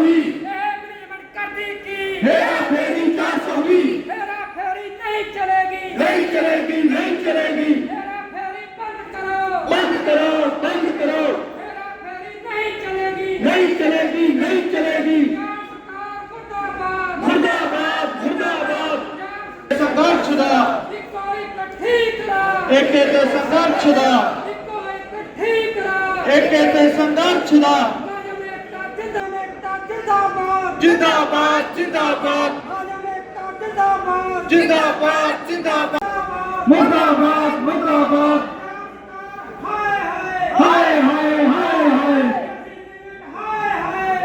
ਸੌਵੀ ਇਹ ਬ੍ਰੀਮਣ ਕਰਦੀ ਕੀ? ਹੇਰਾ ਫੇਰੀ ਚਾਰ ਸੌਵੀ ਹੇਰਾ ਫੇਰੀ ਨਹੀਂ ਚਲੇਗੀ। ਨਹੀਂ ਚਲੇਗੀ ਨਹੀਂ ਚਲੇਗੀ। ਹੇਰਾ ਫੇਰੀ ਬੰਦ ਕਰੋ। ਬੰਦ ਕਰੋ ਬੰਦ ਕਰੋ। ਹੇਰਾ ਫੇਰੀ ਨਹੀਂ ਚਲੇਗੀ। ਨਹੀਂ ਚਲੇਗੀ ਨਹੀਂ ਚਲੇਗੀ। ਮੁਰਦਾਬਾਦ ਮੁਰਦਾਬਾਦ ਸੰਘਰਸ਼ ਦਾ ਇੱਕੋ ਇੱਕ ਠੀਕ ਦਾ। ਇੱਕ ਇੱਕ ਸੰਘਰਸ਼ ਦਾ ਇੱਕੋ ਇੱਕ ਠੀਕ ਦਾ। ਇੱਕ ਇੱਕ ਸੰਘਰਸ਼ ਦਾ ਜਿੰਦਾਬਾਦ ਜਿੰਦਾਬਾਦ। ਜਿੰਦਾਬਾਦ ਜਿੰਦਾਬਾਦ। ਮੁਰਦਾਬਾਦ ਮੁਰਦਾਬਾਦ। ਹਾਏ ਹਾਏ ਹਾਏ ਹਾਏ।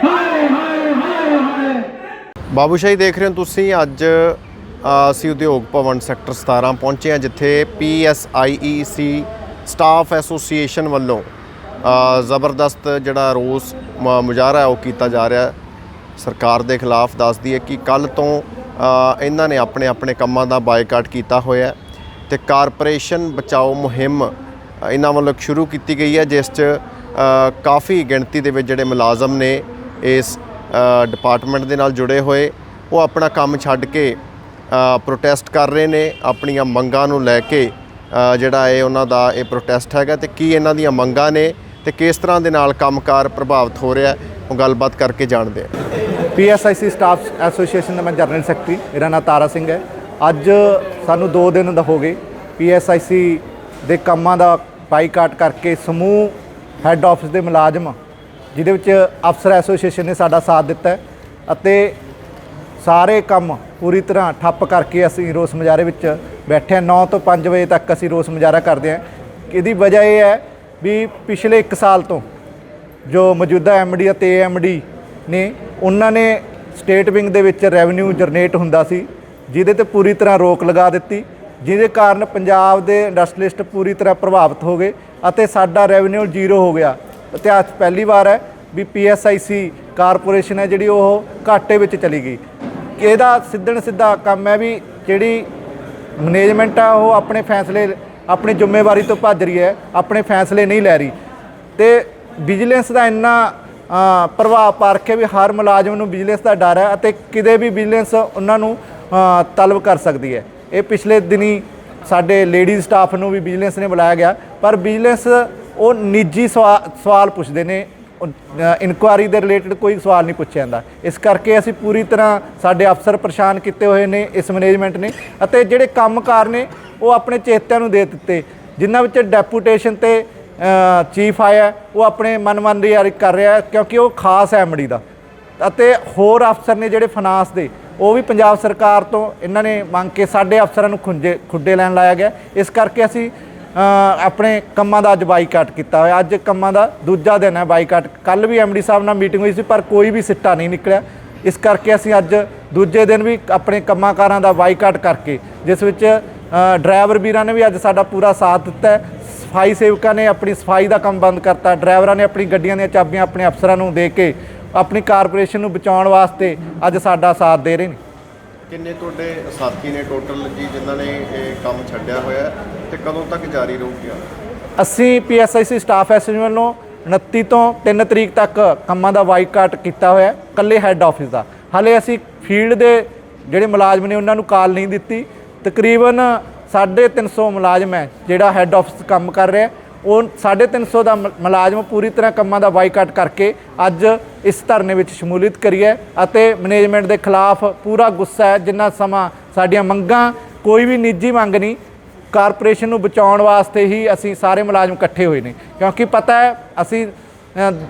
ਹਾਏ ਹਾਏ ਹਾਏ ਹਾਏ। ਬਾਬੂਸ਼ਾਹੀ ਦੇਖ ਰਹੇ ਹੋ ਤੁਸੀਂ ਅੱਜ ਅਸੀਂ ਉਦਯੋਗ ਭਵਨ ਸੈਕਟਰ 17 ਪਹੁੰਚੇ ਹਾਂ, ਜਿੱਥੇ P S I E C staff association ਵੱਲੋਂ ਜ਼ਬਰਦਸਤ ਜਿਹੜਾ ਰੋਸ ਮੁਜ਼ਾਹਰਾ ਉਹ ਕੀਤਾ ਜਾ ਰਿਹਾ ਸਰਕਾਰ ਦੇ ਖਿਲਾਫ ਦੱਸਦੀ ਹੈ ਕਿ ਕੱਲ ਤੋਂ ਇਹਨਾਂ ਨੇ ਆਪਣੇ ਆਪਣੇ ਕੰਮਾਂ ਦਾ ਬਾਈਕਾਟ ਕੀਤਾ ਹੋਇਆ ਹੈ ਤੇ ਕਾਰਪੋਰੇਸ਼ਨ ਬਚਾਓ ਮੁਹਿੰਮ ਇਹਨਾਂ ਵੱਲੋਂ ਸ਼ੁਰੂ ਕੀਤੀ ਗਈ ਹੈ, ਜਿਸ 'ਚ ਕਾਫੀ ਗਿਣਤੀ ਦੇ ਵਿੱਚ ਜਿਹੜੇ ਮੁਲਾਜ਼ਮ ਨੇ ਇਸ ਡਿਪਾਰਟਮੈਂਟ ਦੇ ਨਾਲ ਜੁੜੇ ਹੋਏ, ਉਹ ਆਪਣਾ ਕੰਮ ਛੱਡ ਕੇ ਪ੍ਰੋਟੈਸਟ ਕਰ ਰਹੇ ਨੇ, ਆਪਣੀਆਂ ਮੰਗਾਂ ਨੂੰ ਲੈ ਕੇ ਜਿਹੜਾ ਇਹ ਉਹਨਾਂ ਦਾ ਇਹ ਪ੍ਰੋਟੈਸਟ ਹੈਗਾ ਤੇ ਕੀ ਇਹਨਾਂ ਦੀਆਂ ਮੰਗਾਂ ਨੇ ਤੇ ਕਿਸ ਤਰ੍ਹਾਂ ਦੇ ਨਾਲ ਕੰਮਕਾਰ ਪ੍ਰਭਾਵਿਤ ਹੋ ਰਿਹਾ ਉਹ ਗੱਲਬਾਤ ਕਰਕੇ ਜਾਣਦੇ ਹਾਂ। ਪੀਐਸਆਈਸੀ ਸਟਾਫ ਐਸੋਸੀਏਸ਼ਨ ਦਾ ਮੈਂ ਜਨਰਲ ਸੈਕਟਰੀ, ਮੇਰਾ ਨਾਮ ਤਾਰਾ ਸਿੰਘ ਹੈ। ਅੱਜ ਸਾਨੂੰ 2 ਦਿਨ ਦਾ ਹੋ ਗਏ। ਪੀਐਸਆਈਸੀ ਦੇ ਕੰਮਾਂ ਦਾ ਬਾਈਕਾਟ ਕਰਕੇ ਸਮੂਹ ਹੈੱਡ ਆਫਿਸ ਦੇ ਮੁਲਾਜ਼ਮ, ਜਿਹਦੇ ਵਿੱਚ ਅਫਸਰ ਐਸੋਸੀਏਸ਼ਨ ਨੇ ਸਾਡਾ ਸਾਥ ਦਿੱਤਾ ਅਤੇ ਸਾਰੇ ਕੰਮ ਪੂਰੀ ਤਰ੍ਹਾਂ ਠੱਪ ਕਰਕੇ ਅਸੀਂ ਰੋਸ ਮੁਜ਼ਾਹਰੇ ਵਿੱਚ ਬੈਠੇ ਹਾਂ। 9 ਤੋਂ 5 ਵਜੇ ਤੱਕ ਅਸੀਂ ਰੋਸ ਮੁਜ਼ਾਹਰਾ ਕਰਦੇ ਹਾਂ। ਇਹਦੀ ਵਜ੍ਹਾ ਇਹ ਹੈ ਵੀ ਪਿਛਲੇ 1 ਸਾਲ ਤੋਂ ਜੋ ਮੌਜੂਦਾ ਐਮਡੀ ਅਤੇ ਏਐਮਡੀ ਨੇ ਉਹਨਾਂ ਨੇ ਸਟੇਟ ਵਿੰਗ ਦੇ ਵਿੱਚ ਰੈਵਨਿਊ ਜਨਰੇਟ ਹੁੰਦਾ ਸੀ, ਜਿਹਦੇ ਤੇ ਪੂਰੀ ਤਰ੍ਹਾਂ ਰੋਕ ਲਗਾ ਦਿੱਤੀ, ਜਿਹਦੇ ਕਾਰਨ ਪੰਜਾਬ ਦੇ ਇੰਡਸਟਰੀਲਿਸਟ ਪੂਰੀ ਤਰ੍ਹਾਂ ਪ੍ਰਭਾਵਿਤ ਹੋ ਗਏ ਅਤੇ ਸਾਡਾ ਰੈਵਨਿਊ ਜ਼ੀਰੋ ਹੋ ਗਿਆ। ਇਤਿਹਾਸ 'ਚ ਪਹਿਲੀ ਵਾਰ ਹੈ ਵੀ ਪੀਐਸਆਈਸੀ ਕਾਰਪੋਰੇਸ਼ਨ ਹੈ ਜਿਹੜੀ ਉਹ ਘਾਟੇ ਵਿੱਚ ਚਲੀ ਗਈ। ਕਿ ਇਹਦਾ ਸਿੱਧਣ ਸਿੱਧਾ ਕੰਮ ਹੈ ਵੀ ਜਿਹੜੀ ਮੈਨੇਜਮੈਂਟ ਆ, ਉਹ ਆਪਣੇ ਫੈਸਲੇ, ਆਪਣੀ ਜ਼ਿੰਮੇਵਾਰੀ ਤੋਂ ਭੱਜ ਰਹੀ ਹੈ, ਆਪਣੇ ਫੈਸਲੇ ਨਹੀਂ ਲੈ ਰਹੀ। ਤੇ ਵਿਜੀਲੈਂਸ ਦਾ ਇੰਨਾ ਪ੍ਰਭਾਵ ਪਾ ਰੱਖਿਆ ਵੀ ਹਰ ਮੁਲਾਜ਼ਮ ਨੂੰ ਵਿਜੀਲੈਂਸ ਦਾ ਡਰ ਹੈ ਅਤੇ ਕਿਤੇ ਵੀ ਵਿਜੀਲੈਂਸ ਉਹਨਾਂ ਨੂੰ ਤਲਬ ਕਰ ਸਕਦੀ ਹੈ। ਇਹ ਪਿਛਲੇ ਦਿਨੀ ਸਾਡੇ ਲੇਡੀਜ਼ ਸਟਾਫ ਨੂੰ ਵੀ ਵਿਜੀਲੈਂਸ ਨੇ ਬੁਲਾਇਆ ਗਿਆ, ਪਰ ਵਿਜੀਲੈਂਸ ਉਹ ਨਿੱਜੀ ਸਵਾ- ਸਵਾਲ ਪੁੱਛਦੇ ਨੇ। ਇਨਕੁਆਰੀ ਦੇ ਰਿਲੇਟਡ ਕੋਈ ਸਵਾਲ ਨਹੀਂ ਪੁੱਛਿਆ ਜਾਂਦਾ। ਇਸ ਕਰਕੇ ਅਸੀਂ ਪੂਰੀ ਤਰ੍ਹਾਂ ਸਾਡੇ ਅਫਸਰ ਪਰੇਸ਼ਾਨ ਕੀਤੇ ਹੋਏ ਨੇ ਇਸ ਮੈਨੇਜਮੈਂਟ ਨੇ ਅਤੇ ਜਿਹੜੇ ਕੰਮਕਾਰ ਨੇ ਉਹ ਆਪਣੇ ਚੇਤਿਆਂ ਨੂੰ ਦੇ ਦਿੱਤੇ। ਜਿਨ੍ਹਾਂ ਵਿੱਚ ਡੈਪੂਟੇਸ਼ਨ ਤੇ ਚੀਫ ਆਇਆ ਉਹ ਆਪਣੇ ਮਨਮਨ ਯਾਰੀ ਕਰ ਰਿਹਾ ਕਿਉਂਕਿ ਉਹ ਖਾਸ ਹੈ ਐਮਡੀ ਦਾ। ਅਤੇ ਹੋਰ ਅਫਸਰ ਨੇ ਜਿਹੜੇ ਫਾਈਨਾਂਸ ਦੇ, ਉਹ ਵੀ ਪੰਜਾਬ ਸਰਕਾਰ ਤੋਂ ਇਹਨਾਂ ਨੇ ਮੰਗ ਕੇ ਸਾਡੇ ਅਫਸਰਾਂ ਨੂੰ ਖੁੰਝੇ, ਖੁੱਡੇ ਲੈਣ ਲਾਇਆ ਗਿਆ ਇਸ ਕਰਕੇ ਅਸੀਂ ਆਪਣੇ ਕੰਮਾਂ ਦਾ ਅੱਜ ਬਾਈਕਾਟ ਕੀਤਾ ਹੋਇਆ। ਅੱਜ ਕੰਮਾਂ ਦਾ ਦੂਜਾ ਦਿਨ ਹੈ ਬਾਈਕਾਟ। ਕੱਲ ਵੀ ਐਮਡੀ ਸਾਹਿਬ ਨਾਲ ਮੀਟਿੰਗ ਹੋਈ ਸੀ, ਪਰ ਕੋਈ ਵੀ ਸਿੱਟਾ ਨਹੀਂ ਨਿਕਲਿਆ। ਇਸ ਕਰਕੇ ਅਸੀਂ ਅੱਜ ਦੂਜੇ ਦਿਨ ਵੀ ਆਪਣੇ ਕੰਮਾਂਕਾਰਾਂ ਦਾ ਬਾਈਕਾਟ ਕਰਕੇ, ਜਿਸ ਵਿੱਚ ਡਰਾਈਵਰ ਵੀਰਾਂ ਨੇ ਵੀ ਅੱਜ ਸਾਡਾ ਪੂਰਾ ਸਾਥ ਦਿੱਤਾ ਸਫ਼ਾਈ ਸੇਵਕਾਂ ਨੇ ਆਪਣੀ ਸਫ਼ਾਈ ਦਾ ਕੰਮ ਬੰਦ ਕਰਤਾ। ਡਰਾਈਵਰਾਂ ਨੇ ਆਪਣੀ ਗੱਡੀਆਂ ਦੀਆਂ ਚਾਬੀਆਂ ਆਪਣੇ ਅਫਸਰਾਂ ਨੂੰ ਦੇ ਕੇ ਆਪਣੀ ਕਾਰਪੋਰੇਸ਼ਨ ਨੂੰ ਬਚਾਉਣ ਵਾਸਤੇ ਅੱਜ ਸਾਡਾ ਸਾਥ ਦੇ ਰਹੇ ਨੇ। ਕਿੰਨੇ ਤੁਹਾਡੇ ਸਾਥੀ ਨੇ ਟੋਟਲ ਜੀ ਜਿਨ੍ਹਾਂ ਨੇ ਇਹ ਕੰਮ ਛੱਡਿਆ ਹੋਇਆ ਤੇ ਕਦੋਂ ਤੱਕ ਜਾਰੀ ਰਹੂਗਾ? ਅਸੀਂ ਪੀਐਸਆਈਸੀ ਸਟਾਫ ਐਸੋਸੀਏਸ਼ਨ ਵੱਲੋਂ 29 ਤੋਂ 3 ਤਰੀਕ ਤੱਕ ਕੰਮਾਂ ਦਾ ਬਾਈਕਾਟ ਕੀਤਾ ਹੋਇਆ ਇਕੱਲੇ ਹੈੱਡ ਆਫਿਸ ਦਾ। ਹਾਲੇ ਅਸੀਂ ਫੀਲਡ ਦੇ ਜਿਹੜੇ ਮੁਲਾਜ਼ਮ ਨੇ ਉਹਨਾਂ ਨੂੰ ਕਾਲ ਨਹੀਂ ਦਿੱਤੀ। ਤਕਰੀਬਨ 350 ਮੁਲਾਜ਼ਮ ਹੈ ਜਿਹੜਾ ਹੈੱਡ ਆਫਿਸ ਕੰਮ ਕਰ ਰਿਹਾ ਹੈ। ਉਹ 350 ਦਾ ਮ- ਮੁਲਾਜ਼ਮ ਪੂਰੀ ਤਰ੍ਹਾਂ ਕੰਮਾਂ ਦਾ ਬਾਈਕਾਟ ਕਰਕੇ ਅੱਜ ਇਸ ਧਰਨੇ ਵਿੱਚ ਸ਼ਮੂਲੀਅਤ ਕਰੀ ਹੈ ਅਤੇ ਮੈਨੇਜਮੈਂਟ ਦੇ ਖਿਲਾਫ ਪੂਰਾ ਗੁੱਸਾ ਹੈ, ਜਿੰਨਾ ਸਮਾਂ ਸਾਡੀਆਂ ਮੰਗਾਂ, ਕੋਈ ਵੀ ਨਿੱਜੀ ਮੰਗ ਨਹੀਂ ਕਾਰਪੋਰੇਸ਼ਨ ਨੂੰ ਬਚਾਉਣ ਵਾਸਤੇ ਹੀ ਅਸੀਂ ਸਾਰੇ ਮੁਲਾਜ਼ਮ ਇਕੱਠੇ ਹੋਏ ਨੇ। ਕਿਉਂਕਿ ਪਤਾ ਹੈ, ਅਸੀਂ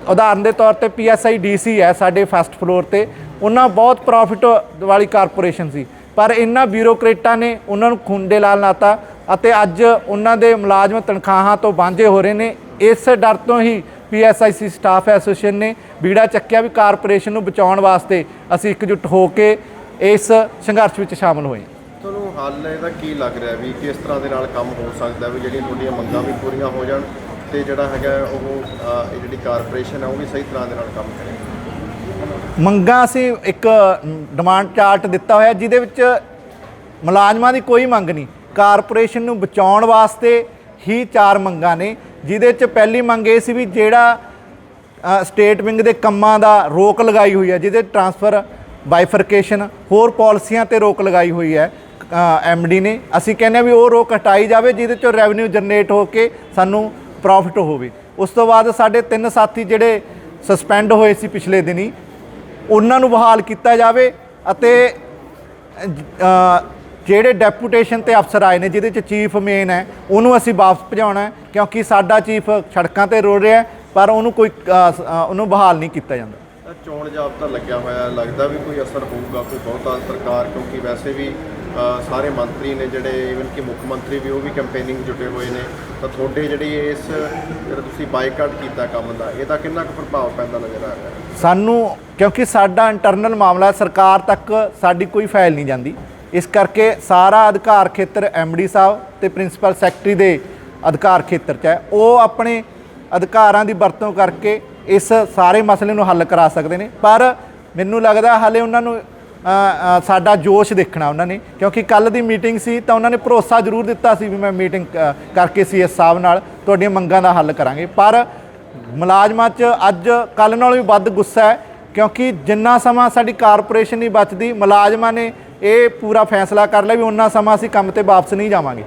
ਉਦਾਹਰਨ ਦੇ ਤੌਰ ਤੇ ਪੀਐਸਆਈ ਡੀਸੀ ਹੈ ਸਾਡੇ ਫਸਟ ਫਲੋਰ ਤੇ। ਉਹਨਾਂ ਬਹੁਤ ਪ੍ਰੋਫਿਟ ਵਾਲੀ ਕਾਰਪੋਰੇਸ਼ਨ ਸੀ। ਪਰ ਇਹਨਾਂ ਬਿਊਰੋਕਰੇਟਾਂ ਨੇ ਉਹਨਾਂ ਨੂੰ ਖੁੰਡੇ ਲਾਲ ਲਾਤਾ ਅਤੇ ਅੱਜ ਉਹਨਾਂ ਦੇ ਮੁਲਾਜ਼ਮ ਤਨਖਾਹਾਂ ਤੋਂ ਵਾਂਝੇ ਹੋ ਰਹੇ ਨੇ। ਇਸ ਡਰ ਤੋਂ ਹੀ ਪੀਐਸਆਈਸੀ ਸਟਾਫ ਐਸੋਸੀਏਸ਼ਨ ਨੇ ਬੀੜਾ ਚੱਕਿਆ ਵੀ ਕਾਰਪੋਰੇਸ਼ਨ ਨੂੰ ਬਚਾਉਣ ਵਾਸਤੇ ਅਸੀਂ ਇਕਜੁੱਟ ਹੋ ਕੇ ਇਸ ਸੰਘਰਸ਼ ਵਿੱਚ ਸ਼ਾਮਲ ਹੋਏ। ਹਾਂ ਤੁਹਾਨੂੰ ਹੱਲ ਇਹਦਾ ਕੀ ਲੱਗ ਰਿਹਾ ਵੀ ਕਿਸ ਤਰ੍ਹਾਂ ਦੇ ਨਾਲ ਕੰਮ ਹੋ ਸਕਦਾ ਵੀ ਜਿਹੜੀਆਂ ਤੁਹਾਡੀਆਂ ਮੰਗਾਂ ਵੀ ਪੂਰੀਆਂ ਹੋ ਜਾਣ ਤੇ ਜਿਹੜਾ ਹੈਗਾ ਉਹ ਇਹ ਜਿਹੜੀ ਕਾਰਪੋਰੇਸ਼ਨ ਹੈ ਉਹ ਵੀ ਸਹੀ ਤਰ੍ਹਾਂ ਦੇ ਨਾਲ ਕੰਮ ਕਰੇ। ਮੰਗਾਂ ਅਸੀਂ ਇੱਕ ਡਿਮਾਂਡ ਚਾਰਟ ਦਿੱਤਾ ਹੋਇਆ, ਜਿਹਦੇ ਵਿੱਚ ਮੁਲਾਜ਼ਮਾਂ ਦੀ ਕੋਈ ਮੰਗ ਨਹੀਂ। ਕਾਰਪੋਰੇਸ਼ਨ ਨੂੰ ਬਚਾਉਣ ਵਾਸਤੇ ਹੀ ਚਾਰ ਮੰਗਾਂ ਨੇ, ਜਿਹਦੇ ਵਿੱਚ ਪਹਿਲੀ ਮੰਗ ਇਹ ਸੀ ਵੀ ਜਿਹੜਾ ਸਟੇਟ ਵਿੰਗ ਦੇ ਕੰਮਾਂ ਦਾ ਰੋਕ ਲਗਾਈ ਹੋਈ ਹੈ, ਜਿਹਦੇ ਟਰਾਂਸਫਰ ਬਾਈਫਰਕੇਸ਼ਨ ਹੋਰ ਪਾਲਿਸੀਆਂ ਤੇ ਰੋਕ ਲਗਾਈ ਹੋਈ ਹੈ ਐਮਡੀ ਨੇ। ਅਸੀਂ ਕਹਿੰਦੇ ਹਾਂ ਵੀ ਉਹ ਰੋਕ ਹਟਾਈ ਜਾਵੇ, ਜਿਹਦੇ ਚੋਂ ਰੈਵਨਿਊ ਜਨਰੇਟ ਹੋ ਕੇ ਸਾਨੂੰ ਪ੍ਰੋਫਿਟ ਹੋਵੇ। ਉਸ ਤੋਂ ਬਾਅਦ ਸਾਡੇ ਤਿੰਨ ਸਾਥੀ ਜਿਹੜੇ ਸਸਪੈਂਡ ਹੋਏ ਸੀ ਪਿਛਲੇ ਦਿਨੀ ਉਹਨਾਂ ਨੂੰ ਬਹਾਲ ਕੀਤਾ ਜਾਵੇ ਅਤੇ ਜਿਹੜੇ ਡੈਪੂਟੇਸ਼ਨ ਤੇ ਅਫਸਰ ਆਏ ਨੇ, ਜਿਹਦੇ ਚ ਚੀਫ ਮੇਨ ਹੈ, ਉਹਨੂੰ ਅਸੀਂ ਵਾਪਸ ਭਜਾਉਣਾ ਕਿਉਂਕਿ ਸਾਡਾ ਚੀਫ ਸੜਕਾਂ ਤੇ ਰੋਲ ਰਿਹਾ ਪਰ ਉਹਨੂੰ ਕੋਈ ਉਹਨੂੰ ਬਹਾਲ ਨਹੀਂ ਕੀਤਾ ਜਾਂਦਾ। ਤਾਂ ਚੋਣ ਜਾਬਤਾ ਲੱਗਿਆ ਹੋਇਆ ਲੱਗਦਾ ਵੀ ਕੋਈ ਅਸਰ ਹੋਊਗਾ, ਕੋਈ ਬਹੁਤਾ ਸਰਕਾਰ ਕਿਉਂਕਿ ਵੈਸੇ ਵੀ ਸਾਰੇ ਮੰਤਰੀ ਨੇ ਜਿਹੜੇ ਇਵਨ ਕਿ ਮੁੱਖ ਮੰਤਰੀ ਵੀ ਉਹ ਵੀ ਕੈਂਪੇਨਿੰਗ ਜੁਟੇ ਹੋਏ ਨੇ, ਤਾਂ ਤੁਹਾਡੇ ਜਿਹੜੀ ਇਸ, ਜਿਹੜਾ ਤੁਸੀਂ ਬਾਈਕਾਟ ਕੀਤਾ ਕੰਮ ਦਾ, ਇਹਦਾ ਕਿੰਨਾ ਕੁ ਪ੍ਰਭਾਵ ਪੈਂਦਾ ਨਜ਼ਰ ਆ ਰਿਹਾ? ਸਾਨੂੰ, ਕਿਉਂਕਿ ਸਾਡਾ ਇੰਟਰਨਲ ਮਾਮਲਾ ਸਰਕਾਰ ਤੱਕ ਸਾਡੀ ਕੋਈ ਫਾਈਲ ਨਹੀਂ ਜਾਂਦੀ। ਇਸ ਕਰਕੇ ਸਾਰਾ ਅਧਿਕਾਰ ਖੇਤਰ ਐਮਡੀ ਸਾਹਿਬ ਤੇ ਪ੍ਰਿੰਸੀਪਲ ਸੈਕਟਰੀ ਦੇ ਅਧਿਕਾਰ ਖੇਤਰ 'ਚ ਹੈ। ਉਹ ਆਪਣੇ ਅਧਿਕਾਰਾਂ ਦੀ ਵਰਤੋਂ ਕਰਕੇ ਇਸ ਸਾਰੇ ਮਸਲੇ ਨੂੰ ਹੱਲ ਕਰਾ ਸਕਦੇ ਨੇ। ਪਰ ਮੈਨੂੰ ਲੱਗਦਾ ਹਾਲੇ ਉਹਨਾਂ ਨੂੰ ਸਾਡਾ ਜੋਸ਼ ਦੇਖਣਾ ਉਹਨਾਂ ਨੇ। ਕਿਉਂਕਿ ਕੱਲ ਦੀ ਮੀਟਿੰਗ ਸੀ ਤਾਂ ਉਹਨਾਂ ਨੇ ਭਰੋਸਾ ਜ਼ਰੂਰ ਦਿੱਤਾ ਸੀ ਵੀ ਮੈਂ ਮੀਟਿੰਗ ਕਰਕੇ ਸੀਐਸ ਸਾਹਿਬ ਨਾਲ ਤੁਹਾਡੀਆਂ ਮੰਗਾਂ ਦਾ ਹੱਲ ਕਰਾਂਗੇ। ਪਰ ਮੁਲਾਜ਼ਮਾਂ 'ਚ ਅੱਜ ਕੱਲ ਨਾਲੋਂ ਵੀ ਵੱਧ ਗੁੱਸਾ ਹੈ, ਕਿਉਂਕਿ ਜਿੰਨਾ ਸਮਾਂ ਸਾਡੀ ਕਾਰਪੋਰੇਸ਼ਨ ਨਹੀਂ ਬਚਦੀ, ਮੁਲਾਜ਼ਮਾਂ ਨੇ ਇਹ ਪੂਰਾ ਫੈਸਲਾ ਕਰ ਲਿਆ ਵੀ ਉਹਨਾਂ ਸਮਾਂ ਅਸੀਂ ਕੰਮ ਤੇ ਵਾਪਸ ਨਹੀਂ ਜਾਵਾਂਗੇ।